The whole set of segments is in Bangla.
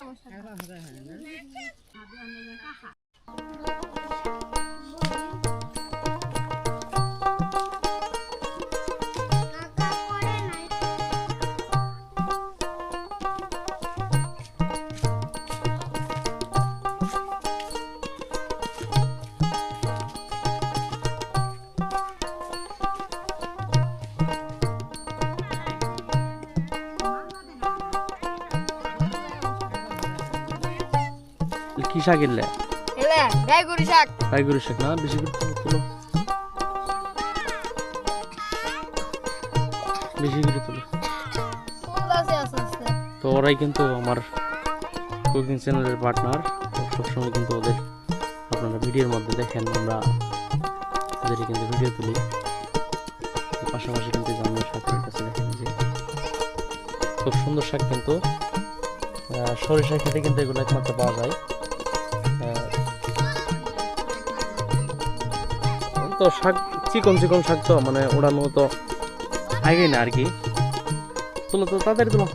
সমস্যা কি শাক এলে? এলে শাক। না? বেশি করে তুলো, বেশি করে তুলো। তো ওরাই কিন্তু আমার কুকিং চ্যানেলের পার্টনার সবসময় কিন্তু ওদের আপনারা ভিডিওর মধ্যে দেখেন আমরা ওদেরই কিন্তু ভিডিও তুলি। পাশাপাশি কিন্তু আমরা শাকের কাছে দেখেন যে খুব সুন্দর শাক কিন্তু। সরিষা খেতে কিন্তু এগুলো একমাত্র পাওয়া যায়। তো শাক, চিকন চিকন শাক তো মানে ওড়ানো তো আগে না আর কি। তুলো তো তাড়াতাড়ি তুলো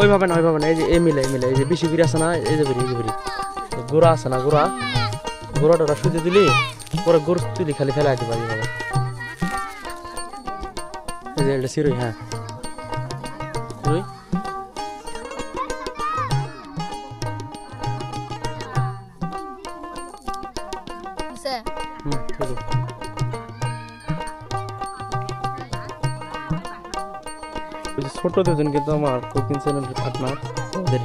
ওইভাবে না ওইভাবে না, এই যে, এই মিলে মিলে, এই যে বেশি বিড়ি আছে না, এই যে বিড়ি, এই যে বিড়ি। গোড়া আছে না, গোড়া? গোড়াটা ওরা শুধু দিলি, পরে গোড় তুলি, খালি ফেলা এইভাবে। এই যে, এটা সিরুই হ্যাঁ। ছোট দুজন কিন্তু আমার কুকিং চ্যানেলের পার্টনার ওদের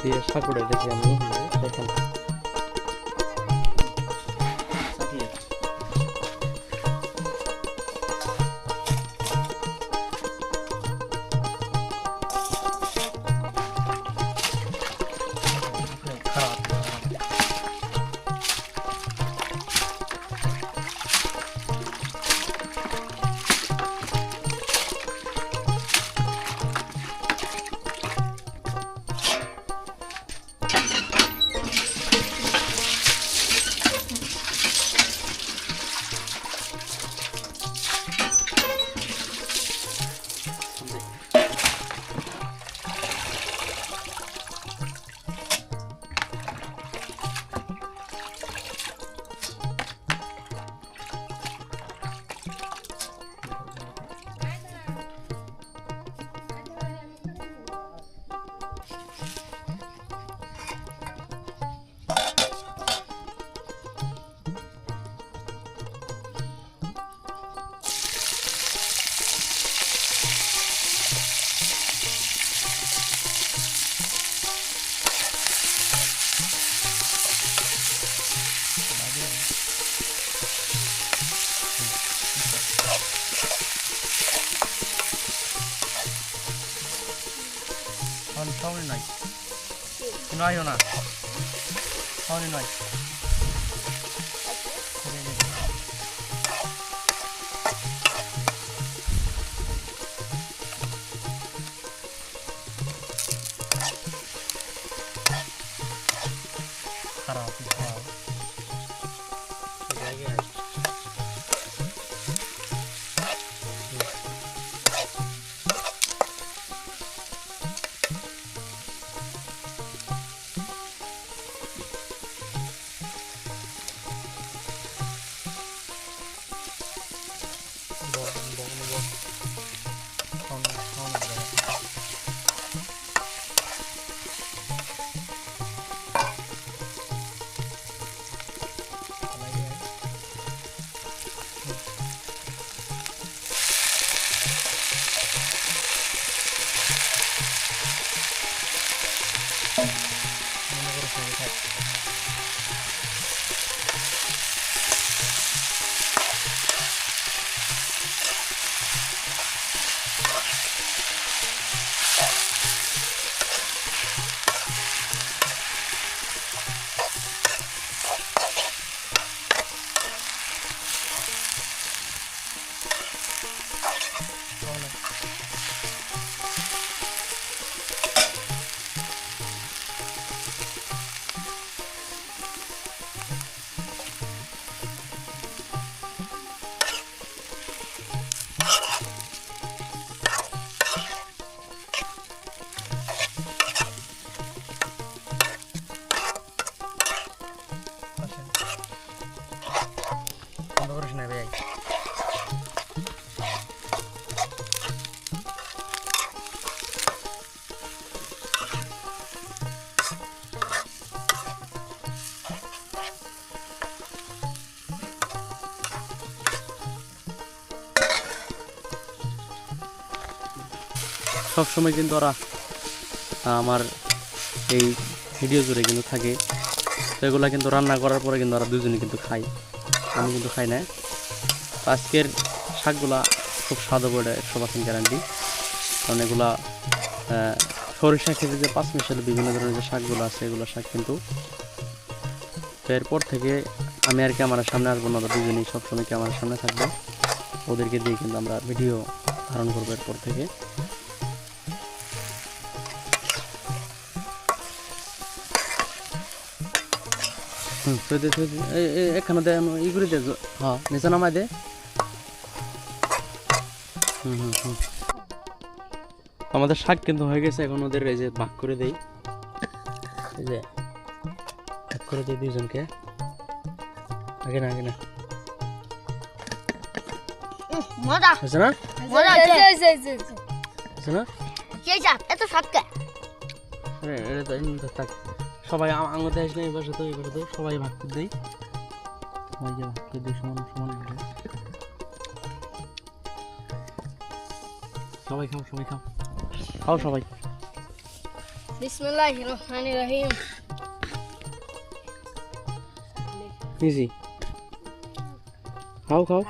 দিয়ে সাকুরে দেখি আমি দেখেন আইও না সবসময় কিন্তু ওরা আমার এই ভিডিও জুড়ে কিন্তু থাকে। তো এগুলো কিন্তু রান্না করার পরে কিন্তু ওরা দুজনে কিন্তু খায়। আমি কিন্তু খাই না। আজকের শাকগুলা খুব স্বাদ পড়ে একশো পার্সেন্ট গ্যারান্টি। কারণ এগুলা সরিষা খেতে যে পাঁচ মিশালে বিভিন্ন ধরনের যে শাকগুলো আছে, এগুলো শাক কিন্তু। তো এরপর থেকে আমি আর ক্যামেরার সামনে আসব না দুজনেই সবসময় ক্যামেরার সামনে থাকব। ওদেরকে দিয়ে কিন্তু আমরা ভিডিও ধারণ করব এরপর থেকে। থৈ দে থৈ দে। এই এই এখানে দে ই করে দে হ্যাঁ নিচে নামাই দে। হুম হুম হুম। আমাদের শাক কিন্তু হয়ে গেছে এখন ওদের এই যে ভাগ করে দেই। এই যে ভাগ করে দিই দুইজনকে। আগে না আগে না। মজা। হয়েছে না? মজা যে, যে, যে, যে। হয়েছে। না? কে চাপ এত সাতকে। আরে, এটা তো এমনি তো থাক। সবাই আঙুল দেয় না এবার তো এবার তো সবাই ভাগ করে দেই। সবাইকে ভাগ করে দিই সমান সমান সবাই খাও সবাই খাও। খাও সবাই। বিসমিল্লাহির রহমানির রহিম। ইজি। খাও খাও।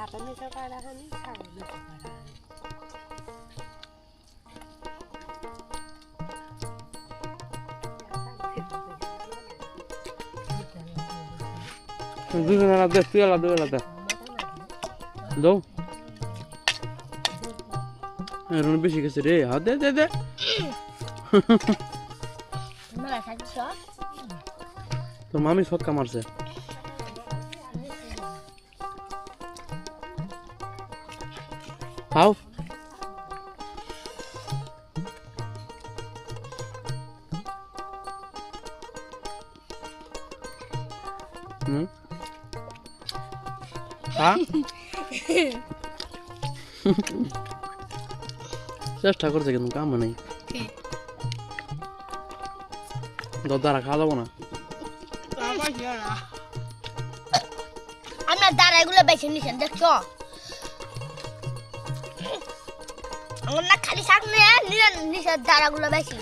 দুজন আলাদা তুই আলাদা আলাদা দাও এরকম বেশি গেছে রে হাত দে দে দে তোমরা খাচ্ছ তোর মামি সৎকা মারছে খাও হুম খা চেষ্টা করছে কিন্তু কাম নেই। দাদা খাওয়া যাব না। আমার আমরা দাঁড়া এগুলো বেছে নিছেন দেখছ? আমার না খালি শাক নিয়ে নিচের দাঁড়াগুলো বেশি।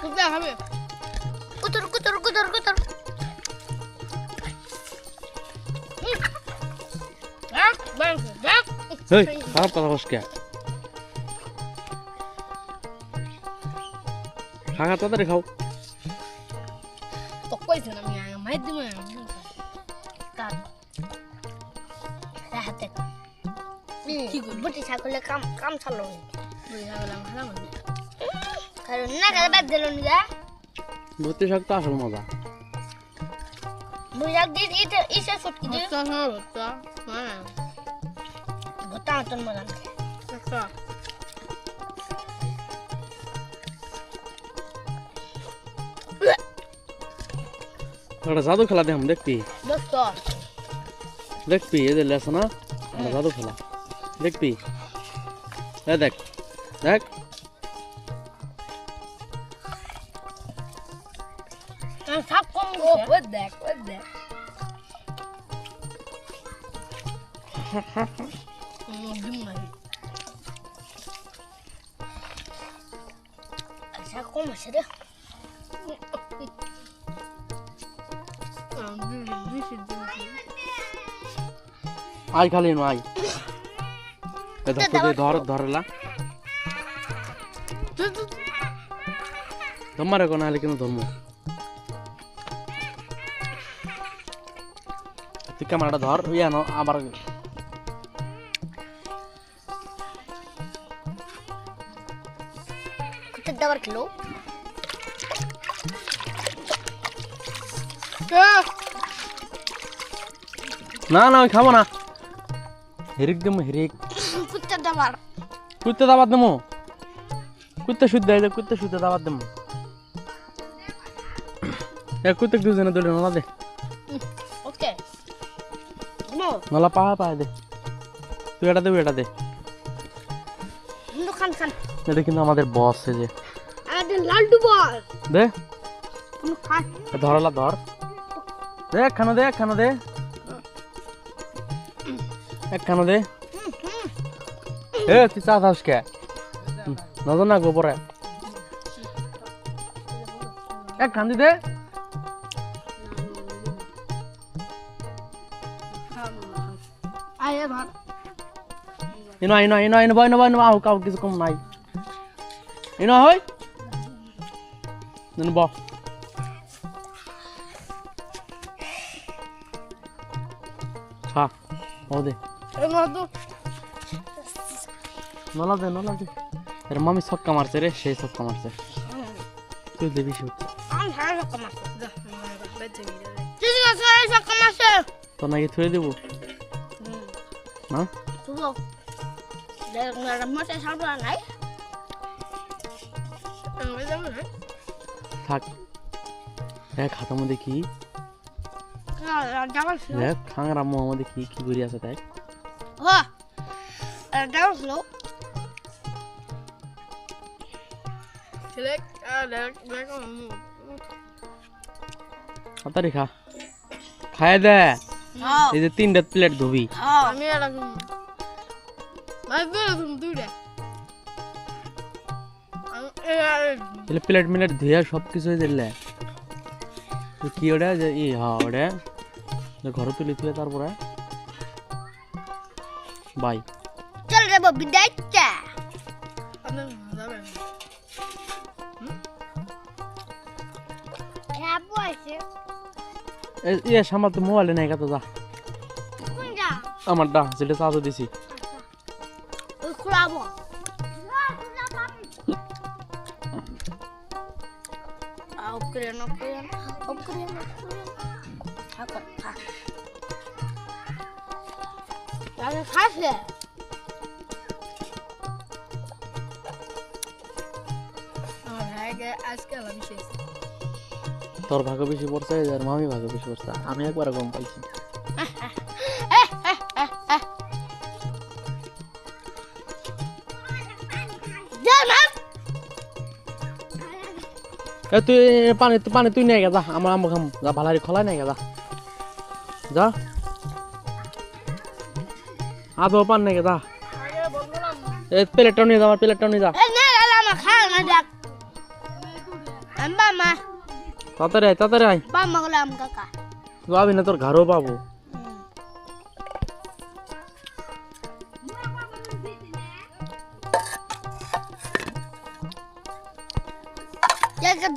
কুত্তা এই খারাপ কথা বস কে খাগা তাড়াতাড়ি খাও তো কইছে না আমি মাই দিমু কাম হাতে কি করবি? বুটি হলে কাম কাম ছাড়লো বই গেলাম খালাম কারণ না কারণ বাদ দিল নিজে ভর্তি শাক তো আসল মজা বুটি শাক দিয়ে ইতে ইসে ছটকি খাও বত্তা বত্তা একটা জাদু খেলা দেখাম দেখবি? দেখছ দেখবি এদের লেস না একটা জাদু খেলা। দেখবি? এ দেখ দেখ। শাক কম ও গেছে ওই দেখ ওই দেখ। ডিম নাই শাক কম আছে রে আই খালি নো আই এ ধর ধরলা তোমার এখন আলে কিন্তু ধর্ম। তুই ক্যামেরাটা ধর ইয়ানো আবার কুত্তে দাবার কিলো না না ওই খাব না। হিরিক দেবো হিরিক। কুত্তে দাবার। কুত্তে দাবাত দেবো কুত্তে শুদ্ধ দেয় কুত্তে শুদ্ধ দাবাত দেবো কুত্তে দুজনে দৌড়ে নলা দে। ওকে। নলা পাহা পাহা দে। তুই এটা দেবো এটা দে। খান খান। এটা কিন্তু আমাদের বস এই যে। আমাদের দে। খান ধরলা ধর দে খানো দে খানো দে। এক খানো দে। এ তুই চা খাস কে? নজর না গোপরে এক খান্দি দে। আয়ে ভাত। ইনো ইনো ইনো ইনো বয় ইনো বয় কাউ কিছু কম নাই। ও দে এই মতো নলা দে নলা দে এর মামি ছক্কা মারছে রে সেই ছক্কা মারছে তুই দে বেশি হচ্ছে আমি সারা সকাল মাসে দা বেঁচে গেলে ঠিক আছে সারা সকাল মাসে তোর নাকি থুয়ে দেবো? না নাই যাব না থাক। দেখ হাতের মধ্যে কি? দেখ খাংরা মো আমাদের কি কি করি আছে দেখ। হ ডাবল ছিল ছেলে আর দেখ দেখ তাড়াতাড়ি খা খায় দে। হ্যাঁ। এই যে তিনটা প্লেট ধুবি। হ্যাঁ। আমি তাহলে প্লেট মিলেট ধুয়ে সব কিছু হয়ে দিলে কি ওটা? যে ই হ্যাঁ ওটা। ঘরে তুলি তুলে তারপরে? বাই চল যাবে ইয়ে সামাল তো মোবাইলে নাই কত যা আমার ডা সেটা চার্জও দিছি। আমার ভাইকে আজকে আমি শেষ তোর ভাগ বেশি পড়ছে আর মামি ভাগ বেশি পড়ছে। আমি একবার কম পাইছি। এ তুই এ পানি পানি তুই নিয়ে যা। আমার আম্মু খাম। যা ভালারি খোলাই নিয়ে যা। যা। আদৌ পান নিয়ে যা। আগে বললাম প্লেটটাও নিয়ে যা আমার প্লেটটাও নিয়ে যা। তাড়াতাড়ি আয় তাড়াতাড়ি আয়। বাম্মা গুলো আম কাকা যাবি না তোর ঘরও পাবো।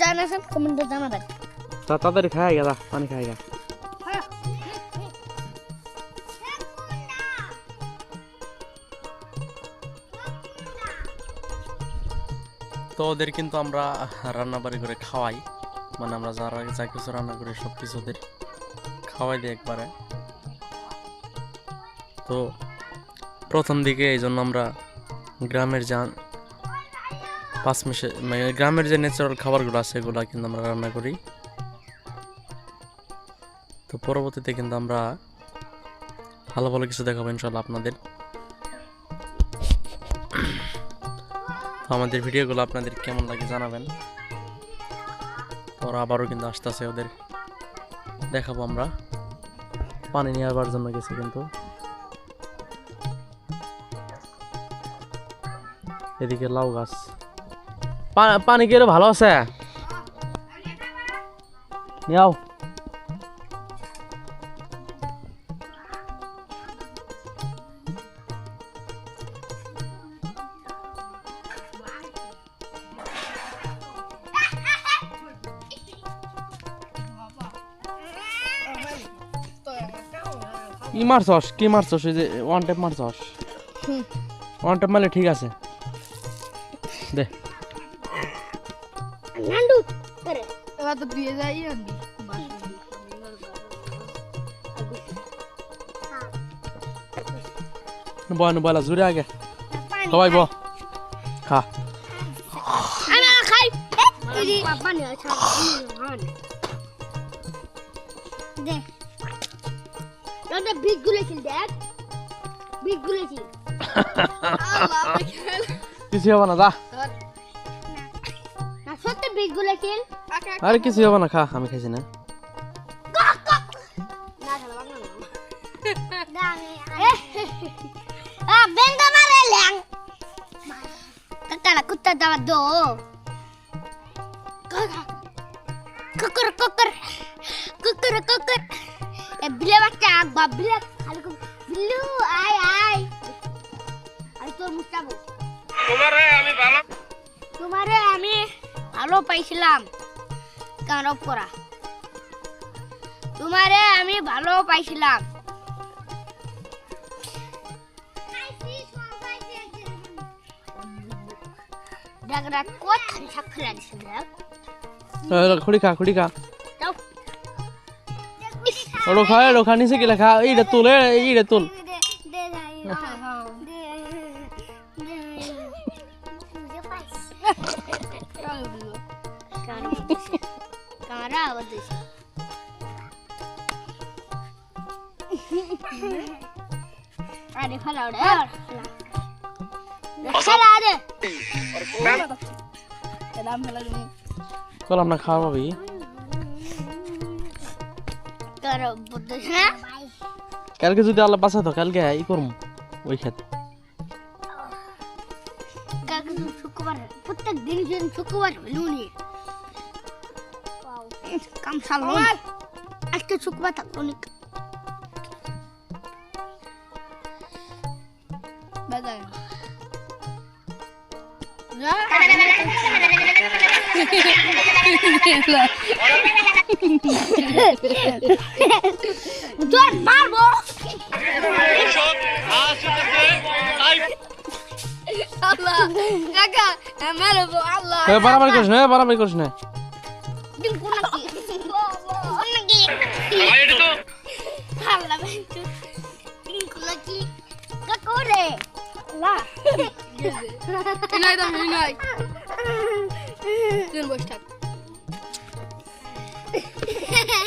জানাছেন কমেন্টে জানাবেন তাড়াতাড়ি খাই গা যা পানি খাই গা তো ওদের কিন্তু আমরা রান্না বাড়ি করে খাওয়াই। মানে আমরা যারা যা কিছু রান্না করি সব কিছু ওদের খাওয়াই দিই একবারে। তো প্রথম দিকে এই জন্য আমরা গ্রামের যা পাঁচ মিশে মানে গ্রামের যে ন্যাচারাল খাবারগুলো আছে সেগুলো কিন্তু আমরা রান্না করি। তো পরবর্তীতে কিন্তু আমরা ভালো ভালো কিছু দেখাবো ইনশাল্লাহ আপনাদের। আমাদের ভিডিওগুলো আপনাদের কেমন লাগে জানাবেন। ওরা আবারও কিন্তু আসতেছে ওদের। দেখাবো আমরা। পানি নিয়ে আবার জন্য গেছে কিন্তু। এদিকে লাউ গাছ। পানি কি ভালো আছে? নিয়াও কি মারছস? কি মারছস? ওই যে ওয়ান টাইপ মারছস। ওয়ান টাইপ মারলে ঠিক আছে। দে। নান্ডু করে এবার তো দিয়ে যাই আনবি বয় না বয়লা জুড়ে আগে। সবাই ব খা। আমি আর খাই। এই যে পাপা নিয়ে ছাড় বিগ গুলেছিল দেখ বিগ গুলেছিল আল্লাহ খেল কিছু হবে না যা না সত্যি বিগ গুলেছিল আরে কিছু হবে না খা আমি খাইছি না বেন্দা মারে ল্যাং কাকা কুত্তা দাওয়া বিলে বাচ্চা বাবলে খালি বিল্লু আয় আয়। আই তোর মুটাবো তোমারে আমি ভালো তোমারে আমি ভালো পাইছিলাম কারও পড়া। তোমারে আমি ভালো পাইছিলাম। দেখ দেখ কোথায় শাক ফেলা খুড়ি খা খুড়ি খা। যাও ওড়ো খা এড়ো খা নিচে গেলে খা এইটা তুল এ, এইটা তুল দে দে যাই দে দে মুঝে পাইছ কারা কারা আওয়াজ দিছে আরে ফেলা ওরে ফেলা রে কলাম না খাওয়া পাবি কারা বুদ্ধ হ্যাঁ কালকে যদি আল্লাহ বাঁচা তো কালকে ই করম ওই খেত। শুক্রবার প্রত্যেক দিন শুক্রবার লুনি কাম সালো আজকে শুক্রবার থাকল মারবো মারবো বাড়াবাড়ি করিস না এ বাড়াবাড়ি করিস না। দিন কোন নাকি কোন নাকি বসে থাক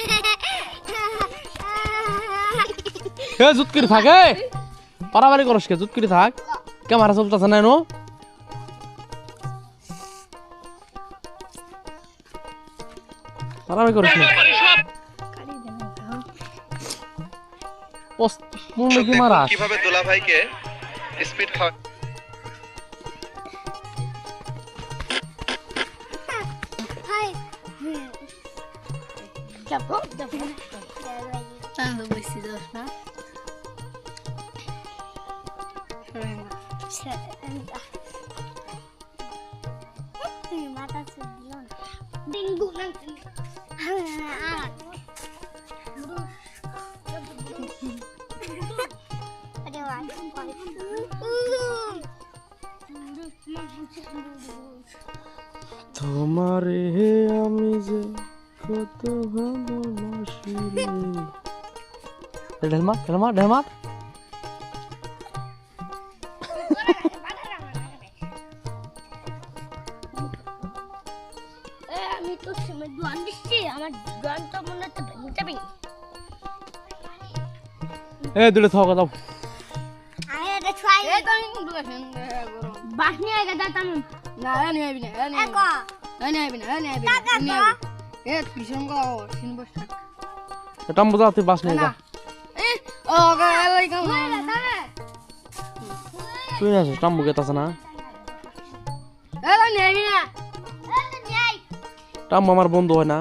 এ জুত করে থাক। এ বাড়াবাড়ি করিস কে করে চলতেছে না? নো বাড়াবাড়ি করিস কি কীভাবে দোলা ভাইকে স্পিড খাওয়া যাব যাব তাহলে বসে দোস না রে ঢেলমা ঢেলমা ঢেলমা আমি তো সময় দোয়ান দিচ্ছি আমার দোয়ান তো মনে হচ্ছে ভেঙে যাবে এ দুলে থাক দাও আয় এটা ছয় এই তো আমি গরম বাস নিয়ে গেছে তুমি না এ নিয়ে আইবি না এ নিয়ে এ আইবি না এ নিয়ে আইবি না এ নিয়ে আইবি এ ভীষণ গো সিন বসে থাক এটা বোঝা তুই বাস নিয়ে যা এ তুই টাম্বু না। এ নিয়ে আইবি না। টাম্বু আমার বন্ধু হয় না।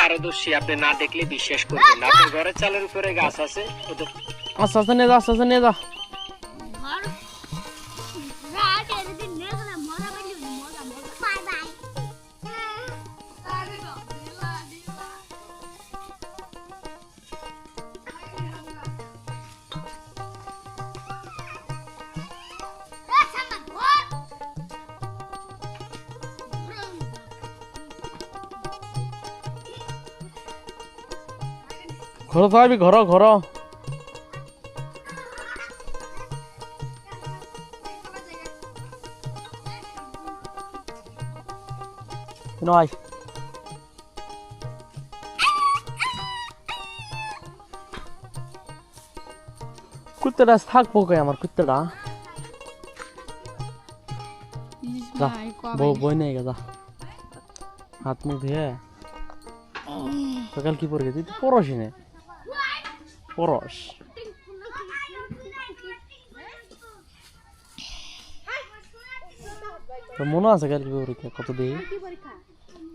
পারদর্শী আপনি না দেখলে বিশ্বাস করবেন আপনার ঘরের চালের উপরে গাছ আছে আস্তে আস্তে নিয়ে যা আস্তে আস্তে নিয়ে যা ঘর থাকবি ঘর ঘর তুই নয় কুত্তাটা থাকব কে আমার কুত্তাটা যা বউ বই নেই গেছা হাত মুখ ধুয়ে সকাল কি পরে গেছি তুই পরশই নে পরশ। মনে আছে কাল কি পরীক্ষা? কত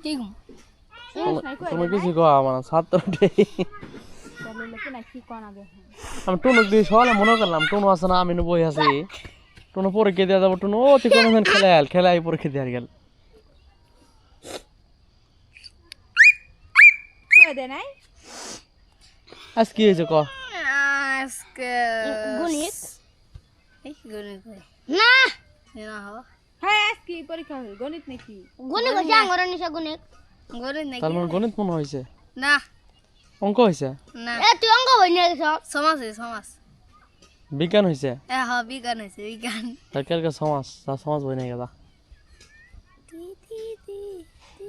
ঠিক তুমি কিছু কো আমার ছাত্রটে আমি টুনুক দিয়ে সকালে মনে করলাম টুনু আছে না আমি বই আছি। টুনু পরীক্ষা দিয়ে যাব টুনু ও তুই কোনো খেলে আল খেলাই পরীক্ষা দিয়ে গেল। আজ কি হয়েছে ক? আজকে গণিত? এই গণিত না! না হো হ্যাঁ আজকে পরীক্ষা হল গণিত নাকি? গণিত হচ্ছে আঙ্গর নিশা গণিত। গণিত নাকি? তার মানে গণিত মনে হয়েছে? না। অঙ্ক হয়েছে? না। এ তুই অঙ্গ বই নিয়ে সমাজ হয়েছে, সমাজ। বিজ্ঞান হয়েছে? এ হ বিজ্ঞান হয়েছে বিজ্ঞান। তার কালকে সমাজ? তার সমাজ বই নেই গেলা।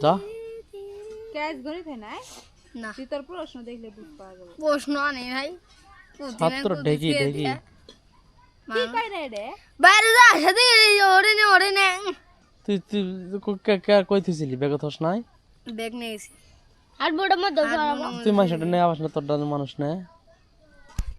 যা। ক্যাশ গণিত হয় না না। তুই তোর প্রশ্ন দেখলে বুঝ পাওয়া যাবে প্রশ্ন নেই ভাই। ছাত্র ঢেকি ঢেকি কি কই রে রে? বাইরে যা সাথে ওরে নে ওরে নে। তুই তুই ক- কে- কই থস নাই? ব্যাগ নিয়েছি আর বড় মধ্যে তুই মানুষটা নেই। আবাস না তোর মানুষ নেই